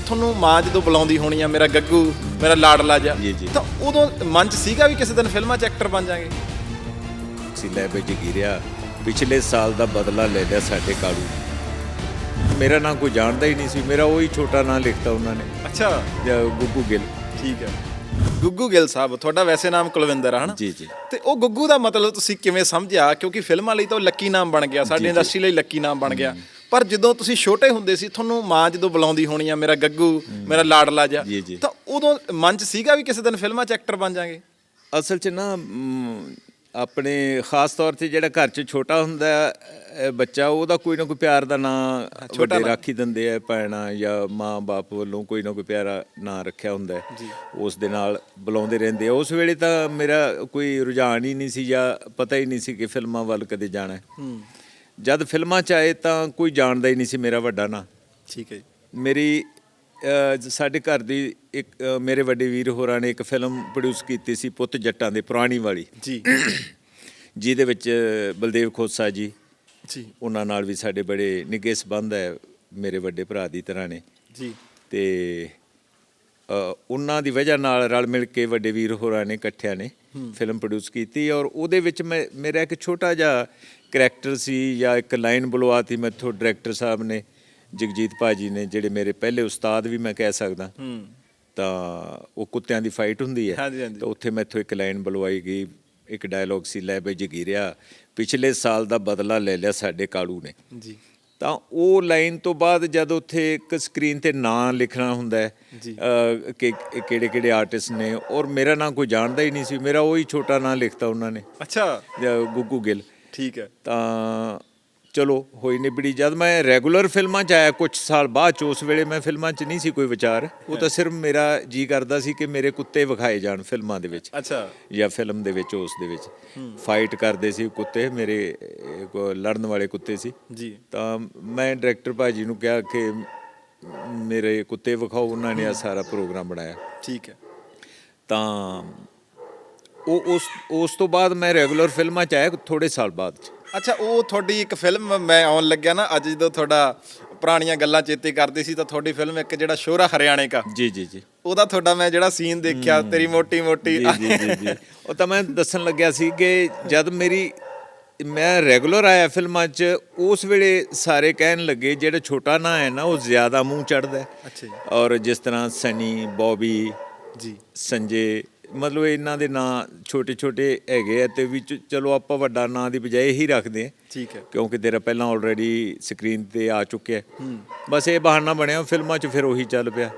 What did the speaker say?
ਤੁਹਾਨੂੰ ਮਾਂ ਜਦੋਂ ਬੁਲਾਉਂਦੀ ਹੋਣੀ ਆ ਮੇਰਾ ਗੱਗੂ ਮੇਰਾ ਲਾਡਲਾ ਜਾ ਜੀ, ਜੀ। ਤਾਂ ਉਦੋਂ ਮਨ ਚ ਸੀਗਾ ਵੀ ਕਿਸੇ ਦਿਨ ਫਿਲਮਾਂ 'ਚ ਐਕਟਰ ਬਣ ਜਾਾਂਗੇ? ਸੀ ਲੈ ਵਿੱਚ ਗਿਰਿਆ ਪਿਛਲੇ ਸਾਲ ਦਾ ਬਦਲਾ ਲੈ ਲਿਆ ਸਾਡੇ ਕਾਲੂ ਮੇਰਾ ਨਾਂ ਕੋਈ ਜਾਣਦਾ ਹੀ ਨਹੀਂ ਸੀ ਮੇਰਾ ਉਹੀ ਛੋਟਾ ਨਾਂ ਲਿਖਤਾ ਉਹਨਾਂ ਨੇ। ਅੱਛਾ। ਜਾਂ ਗੁੱਗੂ ਗਿੱਲ। ਠੀਕ ਹੈ ਗੁੱਗੂ ਗਿੱਲ ਸਾਹਿਬ ਤੁਹਾਡਾ ਵੈਸੇ ਨਾਮ ਕੁਲਵਿੰਦਰ ਆ ਹਨਾ? ਜੀ ਜੀ। ਤੇ ਉਹ ਗੁੱਗੂ ਦਾ ਮਤਲਬ ਤੁਸੀਂ ਕਿਵੇਂ ਸਮਝਿਆ? ਕਿਉਂਕਿ ਫਿਲਮਾਂ ਲਈ ਤਾਂ ਉਹ ਲੱਕੀ ਨਾਮ ਬਣ ਗਿਆ ਸਾਡੀ। ਇੰਡਸਟਰੀ ਲਈ ਲੱਕੀ ਨਾਮ ਬਣ ਗਿਆ। ਪਰ ਜਦੋਂ ਤੁਸੀਂ ਛੋਟੇ ਹੁੰਦੇ ਸੀ ਤੁਹਾਨੂੰ ਮਾਂ ਜਦੋਂ ਬੁਲਾਉਂਦੀ ਹੋਣੀ ਆ ਮੇਰਾ ਗੱਗੂ ਮੇਰਾ ਲਾਡਲਾ ਜਾ। ਤਾਂ ਉਦੋਂ ਮਨ ਚ ਸੀਗਾ ਵੀ ਕਿਸੇ ਦਿਨ ਫਿਲਮਾਂ 'ਚ ਐਕਟਰ ਬਣ ਜਾਾਂਗੇ? ਅਸਲ 'ਚ ਨਾ ਮ, ਆਪਣੇ ਖਾਸ ਤੌਰ ਤੇ ਜਿਹੜਾ ਘਰ 'ਚ ਛੋਟਾ ਹੁੰਦਾ ਬੱਚਾ ਉਹਦਾ ਕੋਈ ਨਾ ਕੋਈ ਪਿਆਰ ਦਾ ਨਾਂ ਛੋਟਾ। ਰਾਖੀ ਦਿੰਦੇ ਆ ਭੈਣਾਂ ਜਾਂ ਮਾਂ-ਬਾਪ ਵੱਲੋਂ ਕੋਈ ਨਾ ਕੋਈ ਪਿਆਰਾ ਨਾਂ ਰੱਖਿਆ ਹੁੰਦਾ ਉਸ ਦੇ ਨਾਲ ਬੁਲਾਉਂਦੇ ਰਹਿੰਦੇ ਆ। ਉਸ ਵੇਲੇ ਤਾਂ ਮੇਰਾ ਕੋਈ ਰੁਝਾਨ ਹੀ ਨਹੀਂ ਸੀ ਜਾਂ ਪਤਾ ਹੀ ਨਹੀਂ ਸੀ ਕਿ ਫਿਲਮਾਂ ਵੱਲ ਕਦੇ ਜਾਣਾ ਹੈ। ਜਦ ਫਿਲਮਾਂ 'ਚ ਆਏ ਤਾਂ ਕੋਈ ਜਾਣਦਾ ਹੀ ਨਹੀਂ ਸੀ ਮੇਰਾ ਵੱਡਾ ਨਾਂ। ਠੀਕ ਹੈ ਜੀ। ਮੇਰੀ ਸਾਡੇ ਘਰ ਦੀ ਇੱਕ ਮੇਰੇ ਵੱਡੇ ਵੀਰ ਹੋਰਾਂ ਨੇ ਇੱਕ ਫਿਲਮ ਪ੍ਰੋਡਿਊਸ ਕੀਤੀ ਸੀ ਪੁੱਤ ਜੱਟਾਂ ਦੇ ਪੁਰਾਣੀ ਵਾਲੀ। ਜੀ। ਜਿਹਦੇ ਵਿੱਚ ਬਲਦੇਵ ਖੋਸਾ ਜੀ ਜੀ। ਉਹਨਾਂ ਨਾਲ ਵੀ ਸਾਡੇ ਬੜੇ ਨਿੱਘੇ ਸੰਬੰਧ ਹੈ ਮੇਰੇ ਵੱਡੇ ਭਰਾ ਦੀ ਤਰ੍ਹਾਂ ਨੇ। ਜੀ। ਤੇ ਅ, ਉਹਨਾਂ ਦੀ ਵਜ੍ਹਾ ਨਾਲ ਰਲ ਮਿਲ ਕੇ ਵੱਡੇ ਵੀਰ ਹੋਰਾਂ ਨੇ ਇਕੱਠਿਆਂ ਨੇ ਫਿਲਮ ਪ੍ਰੋਡਿਊਸ ਕੀਤੀ ਔਰ ਉਹਦੇ ਵਿੱਚ ਮੈਂ ਮੇਰਾ ਇੱਕ ਛੋਟਾ ਜਿਹਾ ਕਰੈਕਟਰ ਸੀ ਜਾਂ ਇੱਕ ਲਾਈਨ ਬੁਲਵਾਤੀ ਮੈਥੋਂ ਡਾਇਰੈਕਟਰ ਸਾਹਿਬ ਨੇ ਜਗਜੀਤ ਭਾਜੀ ਨੇ ਜਿਹੜੇ ਮੇਰੇ ਪਹਿਲੇ ਉਸਤਾਦ ਵੀ ਮੈਂ ਕਹਿ ਸਕਦਾ। ਤਾਂ ਉਹ ਕੁੱਤਿਆਂ ਦੀ ਫਾਈਟ ਹੁੰਦੀ ਹੈ। ਤਾਂ ਉੱਥੇ ਮੈਥੋਂ ਇੱਕ ਲਾਈਨ ਬੁਲਵਾਈ ਗਈ ਇੱਕ ਡਾਇਲੌਗ ਸੀ ਲੈ ਬਈ ਜਗੀਰਿਆ ਪਿਛਲੇ ਸਾਲ ਦਾ ਬਦਲਾ ਲੈ ਲਿਆ ਸਾਡੇ ਕਾਲੂ ਨੇ। ਜੀ। ਤਾਂ ਉਹ ਲਾਈਨ ਤੋਂ ਬਾਅਦ ਜਦ ਉੱਥੇ ਇੱਕ ਸਕਰੀਨ ਤੇ ਨਾਂ ਲਿਖਣਾ ਹੁੰਦਾ ਹੈ ਕਿ ਕਿਹੜੇ ਕਿਹੜੇ ਆਰਟਿਸਟ ਨੇ ਔਰ ਮੇਰਾ ਨਾਂ ਕੋਈ ਜਾਣਦਾ ਹੀ ਨਹੀਂ ਸੀ ਮੇਰਾ ਉਹੀ ਛੋਟਾ ਨਾਂ ਲਿਖਤਾ ਉਹਨਾਂ ਨੇ। ਅੱਛਾ। ਗੁੱਗੂ ਗਿੱਲ। ਠੀਕ ਹੈ। ਤਾਂ ਚਲੋ ਹੋਈ ਨਿਬੜੀ। ਜਦ ਮੈਂ ਰੈਗੂਲਰ ਫਿਲਮਾਂ 'ਚ ਆਇਆ ਕੁਝ ਸਾਲ ਬਾਅਦ 'ਚ ਉਸ ਵੇਲੇ ਮੈਂ ਫਿਲਮਾਂ 'ਚ ਨਹੀਂ ਸੀ ਕੋਈ ਵਿਚਾਰ। ਉਹ ਤਾਂ ਸਿਰਫ ਮੇਰਾ ਜੀ ਕਰਦਾ ਸੀ ਕਿ ਮੇਰੇ ਕੁੱਤੇ ਵਿਖਾਏ ਜਾਣ ਫਿਲਮਾਂ ਦੇ ਵਿੱਚ। ਅੱਛਾ। ਜਾਂ ਫਿਲਮ ਦੇ ਵਿੱਚ ਉਸ ਦੇ ਵਿੱਚ। ਫਾਈਟ ਕਰਦੇ ਸੀ ਕੁੱਤੇ ਮੇਰੇ ਲੜਨ ਵਾਲੇ ਕੁੱਤੇ ਸੀ। ਜੀ। ਤਾਂ ਮੈਂ ਡਾਇਰੈਕਟਰ ਭਾਜੀ ਨੂੰ ਕਿਹਾ ਕਿ ਮੇਰੇ ਕੁੱਤੇ ਵਿਖਾਓ ਉਹਨਾਂ ਨੇ ਆ ਸਾਰਾ ਪ੍ਰੋਗਰਾਮ ਬਣਾਇਆ। ਠੀਕ ਹੈ। ਤਾਂ ਉਹ ਉਸ ਉਸ ਤੋਂ ਬਾਅਦ ਮੈਂ ਰੈਗੂਲਰ ਫਿਲਮਾਂ 'ਚ ਆਇਆ ਥੋੜੇ ਸਾਲ ਬਾਅਦ 'ਚ। ਅੱਛਾ ਉਹ ਤੁਹਾਡੀ ਇੱਕ ਫਿਲਮ ਮੈਂ ਆਉਣ ਲੱਗਿਆ ਨਾ ਅੱਜ ਜਦੋਂ ਤੁਹਾਡਾ ਪੁਰਾਣੀਆਂ ਗੱਲਾਂ ਚੇਤੇ ਕਰਦੇ ਸੀ ਤਾਂ ਤੁਹਾਡੀ ਫਿਲਮ ਇੱਕ ਜਿਹੜਾ ਸ਼ੋਰਾ ਹਰਿਆਣੇ ਕਾ ਜੀ ਜੀ ਜੀ। ਉਹਦਾ ਤੁਹਾਡਾ ਮੈਂ ਜਿਹੜਾ ਸੀਨ ਦੇਖਿਆ ਤੇਰੀ ਮੋਟੀ ਮੋਟੀ ਜੀ ਜੀ ਜੀ ਜੀ। ਉਹ ਤਾਂ ਮੈਂ ਦੱਸਣ ਲੱਗਿਆ ਸੀ ਕਿ ਜਦ ਮੇਰੀ ਮੈਂ ਰੈਗੂਲਰ ਆਇਆ ਫਿਲਮਾਂ 'ਚ ਉਸ ਵੇਲੇ ਸਾਰੇ ਕਹਿਣ ਲੱਗੇ ਜਿਹੜਾ ਛੋਟਾ ਨਾਂ ਹੈ ਨਾ ਉਹ ਜ਼ਿਆਦਾ ਮੂੰਹ ਚੜਦਾ ਹੈ। ਅੱਛਾ ਜੀ। ਔਰ ਜਿਸ ਤਰ੍ਹਾਂ ਸਨੀ ਬੌਬੀ ਜੀ। ਸੰਜੇ ਮਤਲਬ ਇਹਨਾਂ ਦੇ ਨਾਂ ਛੋਟੇ ਛੋਟੇ ਹੈਗੇ ਆ ਤੇ ਵਿੱਚ ਚਲੋ ਆਪਾਂ ਵੱਡਾ ਨਾਂ ਦੀ ਬਜਾਏ ਹੀ ਰੱਖਦੇ ਆ। ਠੀਕ ਹੈ। ਕਿਉਂਕਿ ਤੇਰਾ ਪਹਿਲਾਂ ਆਲਰੇਡੀ ਸਕਰੀਨ ਤੇ ਆ ਚੁੱਕਿਆ। ਹੈ। ਬਸ ਇਹ ਬਹਾਨਾ ਬਣਿਆ ਫਿਲਮਾਂ 'ਚ ਫਿਰ ਉਹੀ ਚੱਲ ਪਿਆ।